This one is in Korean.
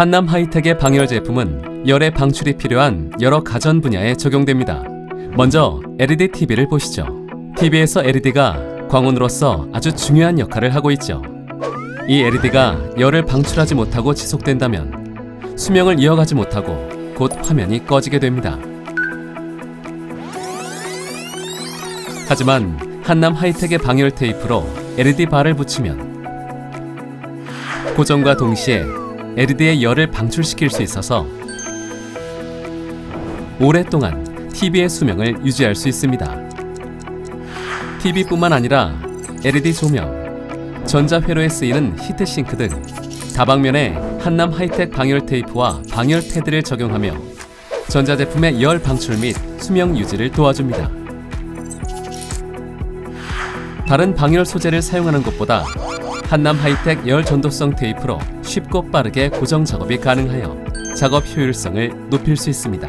한남 하이텍의 방열 제품은 열의 방출이 필요한 여러 가전 분야에 적용됩니다. 먼저 LED TV를 보시죠. TV에서 LED가 광원으로서 아주 중요한 역할을 하고 있죠. 이 LED가 열을 방출하지 못하고 지속된다면 수명을 이어가지 못하고 곧 화면이 꺼지게 됩니다. 하지만 한남 하이텍의 방열 테이프로 LED 바를 붙이면 고정과 동시에 LED의 열을 방출시킬 수 있어서 오랫동안 TV의 수명을 유지할 수 있습니다. TV뿐만 아니라 LED 조명, 전자회로에 쓰이는 히트싱크 등 다방면에 한남 하이텍 방열 테이프와 방열 패드를 적용하며 전자제품의 열 방출 및 수명 유지를 도와줍니다. 다른 방열 소재를 사용하는 것보다 한남 하이텍 열 전도성 테이프로 쉽고 빠르게 고정 작업이 가능하여 작업 효율성을 높일 수 있습니다.